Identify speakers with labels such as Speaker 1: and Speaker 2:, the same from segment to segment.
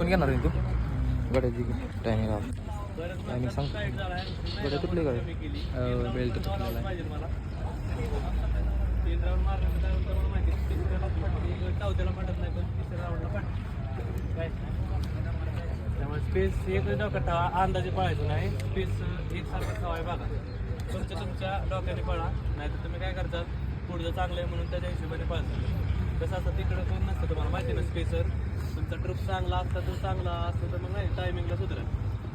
Speaker 1: पण घेणार आहे तू? गड्याची टायमिंग टायमिंग सांग. गड्या कुठली गाडी बेल्ट तुटलेला
Speaker 2: त्यामुळे स्पेस एक डोक्यात ठेवा अंदाजे पळायचं नाही. स्पेस एकसारखं ठेवाय बघा. तुमच्या तुमच्या डोक्याने पळा नाही तर तुम्ही काय करतात? पुढचं चांगलं आहे म्हणून त्याच्या हिशोबाने पळतात. कसं असतं तिकडं कोण नसतं तुम्हाला माहिती ना स्पेसर तुमचा ट्रूप चांगला असता तर चांगला असतो तर मग नाही टायमिंगला सुधरेल.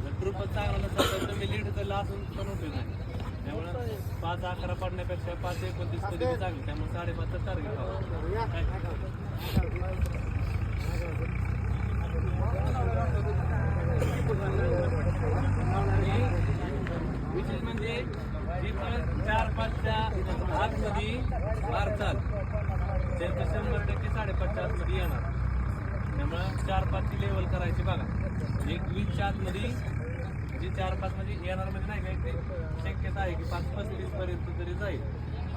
Speaker 2: जर ट्रूपच चांगला नसेल तर तुम्ही लीड केला असून पण उपयोग नाही त्यामुळे पाच अकरा पडण्यापेक्षा पाच एकोणतीस कधी चांगली त्यामुळे त्यामुळे साडेपाचचं टार्गेट विशेष म्हणजे जे पण चार पाचच्या आतमध्ये भारतात त्यांचं शंभर टक्के साडेपाचच्या आतमध्ये येणार. त्यामुळं चार पाचची लेवल करायची बघा. एक वीसच्या आतमध्ये जी चार पाच म्हणजे येणार म्हणजे नाही काय ते? शक्यता आहे की पाच पस्तीस पर्यंत तरी जाईल.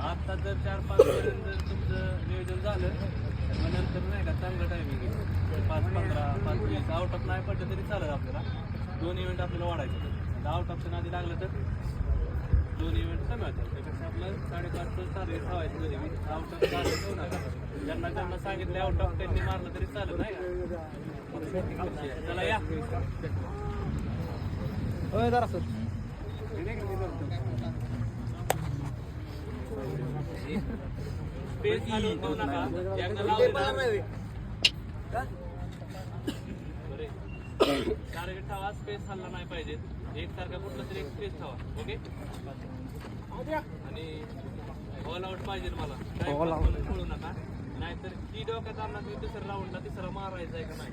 Speaker 2: आता जर चार पाच पर्यंत जर तुमचं नियोजन झालं तर मग नंतर नाही का चांगलं टायमिंग आहे. पाच पंधरा पाच वीस आउट ऑफ नाही पडलं तरी चालेल आपल्याला. दोन इव्हेंट आपल्याला वाढायचं. आउट ऑप्शन आधी लागलं तर दोन इव्हेंट कमी होतात. आपलं साडेपाचचं टार्गेट ठेवायचं कधी आउट ऑफ टार्गेट ठेवू नका ज्यांना ज्यांना सांगितलं आउट ऑफ त्यांनी मारलं तरी चालेल नाही का? चला या.
Speaker 1: होय जरा सर.
Speaker 2: स्पेस घालून ठेवू नका. एकदा लावलं टार्गेट ठेवा स्पेस हल्ला नाही पाहिजे. एकसारखा कुठला तरी एक स्पेस ठेवा ओके आणि ऑल आउट पाहिजे मला.
Speaker 1: All out.
Speaker 2: नका. नाहीतर ही डोक्यात आणला तुम्ही दुसऱ्या राऊंडला तिसरा मारायचा आहे का नाही?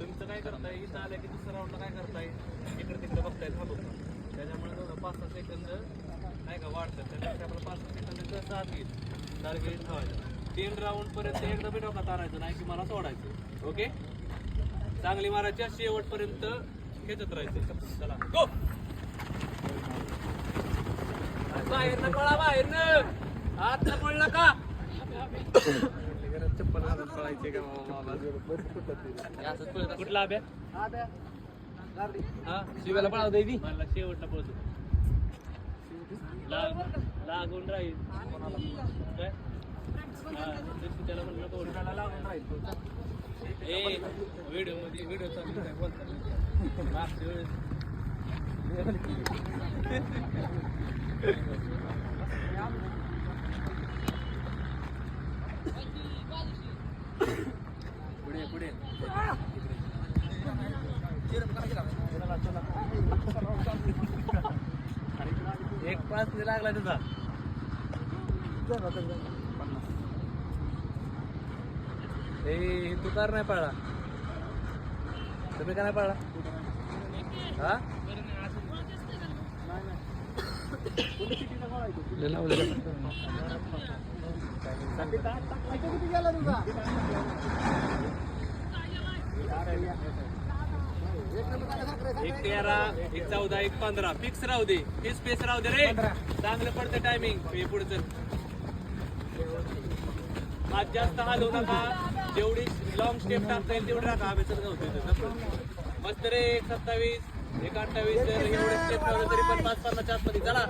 Speaker 2: तुमचं काय करताय? इथं आलं की दुसऱ्या राऊंडला काय करताय? इकडे तिकडे बघताय थांबवता त्याच्यामुळे थोडं पाच सहा सेकंद नाही का वाढतात. त्याच्यापेक्षा आपलं पाच सहा सेकंद घेईल टार्गेट ठेवायचं तीन राऊंड पर्यंत एकदा बी डोक्यात आणायचं नाही की मला सोडायचं. ओके चांगली मारायच्या शेवटपर्यंत खेचत राहायचं. चला. गो बाहेर पळा बाहेर न आत न का चप्पल घालून पळायचे का कुठला अभ्या हा
Speaker 1: शिव्याला पळाव देवी
Speaker 2: मला शेवटला पळतो. लागून राहील. काय? त्याला म्हणलं कोण लागून राहील ए व्हिडिओमध्ये व्हिडिओ चालू काय बोलतात? मागच्या वेळेस एक पाच लागला तुझा. ए तू कर नाही पाळला तुम्ही का नाही पाळला हा? एक तेरा एक चौदा एक पंधरा. फिक्स राहू दे. हे स्पेस राहू दे रे. चांगलं पडतं टायमिंग हे पुढचं. आज जास्त हलवू नका. जेवढी लॉंग स्टेप टाकता येईल तेवढी राखा हवेचं नव्हतं मस्त रे एक सत्तावीस. एक अठ्ठावीस एवढे स्टेप लावलं तरी पण पाच पन्नासच्या आतमध्ये चला.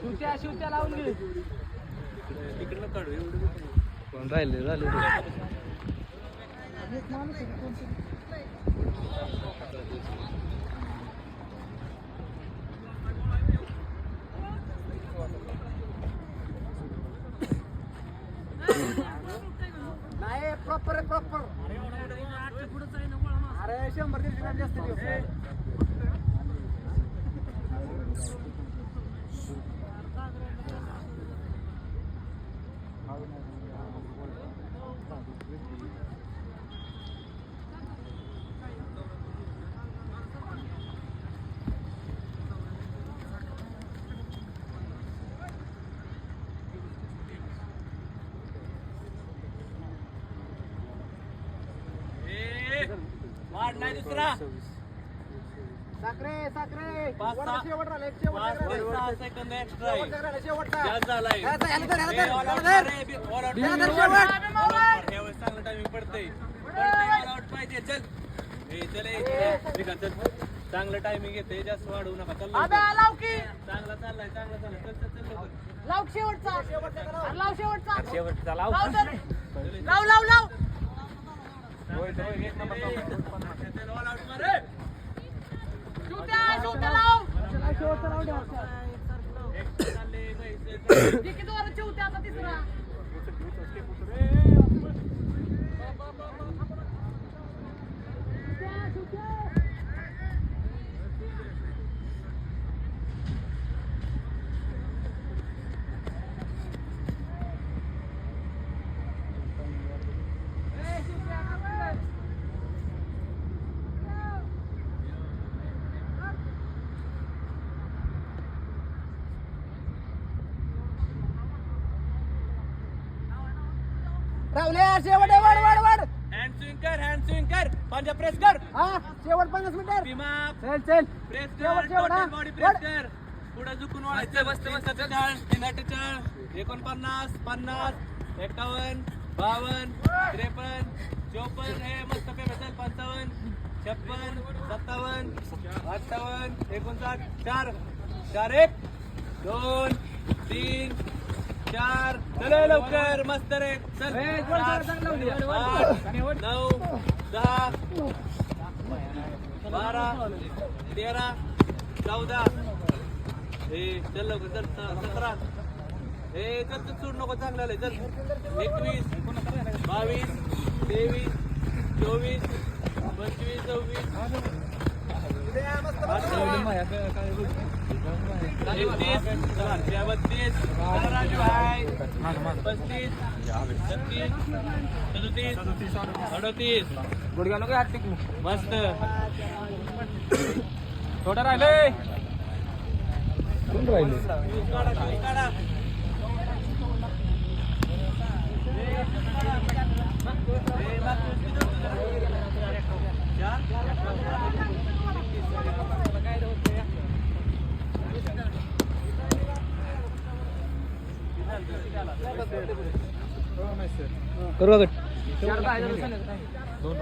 Speaker 3: शिवच्या शिवच्या लावून घे.
Speaker 2: तिकडनं काढू एवढं
Speaker 1: कोण राहिले झाले
Speaker 3: नाही प्रॉपर आहे प्रॉपर अरे शंभर दीडशे जास्त दिवस
Speaker 2: वाढ नाही दुसरा
Speaker 3: साखरे साखरे.
Speaker 2: पाच सहा-
Speaker 3: शेवट राहिला एक
Speaker 2: पाच
Speaker 3: शेवट
Speaker 2: ते सहा सेकंद एक्स्ट्रा आहे.
Speaker 3: शेवटचा राहिला, शेवटचा.
Speaker 2: जास्त झालाय
Speaker 3: ह्याला धर, ह्याला
Speaker 2: ए,
Speaker 3: ह्याला धर, ह्याला धर.
Speaker 2: मार रे, बी- all out
Speaker 3: ह्याला. धर, शेवट.
Speaker 2: यावेळेस चांगलं टायमिंग पडतंय. पडतंय, out पाहिजे. चल. हे चल ए, ए, निघा, चल. चांगलं टायमिंग येते जास्त वाढवू नका. चल लवकर.
Speaker 4: लाव की.
Speaker 2: चांगला चाललाय चांगला चाललाय. चल चल चल लवकर.
Speaker 4: लाव शेवटचा. अरे लाव शेवटचा.
Speaker 2: शेवटचा
Speaker 4: लाव. तर. लाव लाव लाव.
Speaker 2: चल, all out मार, ए. एक चालले, बाई, चल, चल.
Speaker 4: किती वर शिवत्या आता तिसरा
Speaker 3: राहुल्या शेवट आहे, वाढ वाढ वाढ
Speaker 2: हँड स्विंग कर हँड स्विंग कर पंजा प्रेस कर.
Speaker 3: हा शेवट पन्नास मीटर.
Speaker 2: भीमा.
Speaker 3: चल चल.
Speaker 2: प्रेस
Speaker 3: शेवट,
Speaker 2: कर
Speaker 3: शेवट, हा.
Speaker 2: टोटल बॉडी प्रेस कर. पुढे झुकून वाढायचं बसते बसते चाळ तीन अठ्ठेचाळ एकोणपन्नास पन्नास एकावन्न बावन्न त्रेपन्न चोपन्न. हे मस्त पेमेंट चल. पंचावन्न छप्पन सत्तावन्न अठ्ठावन्न एकोणसाठ. चार. चार एक. दोन तीन चार चल लवकर मस्त रे चल आठ, नऊ दहा बारा तेरा चौदा हे चल लवकर चल स- सतरा हे चल चल सोड नको चांगलं आलंय चल एकवीस बावीस तेवीस चोवीस पंचवीस सव्वीस तेहतीस बत्तीस पस्तीस छत्तीस अडतीस
Speaker 1: गुडघ्या नको हात टिकू
Speaker 2: मस्त
Speaker 1: थोडं राहिले कोण राहिले
Speaker 2: काढा शूज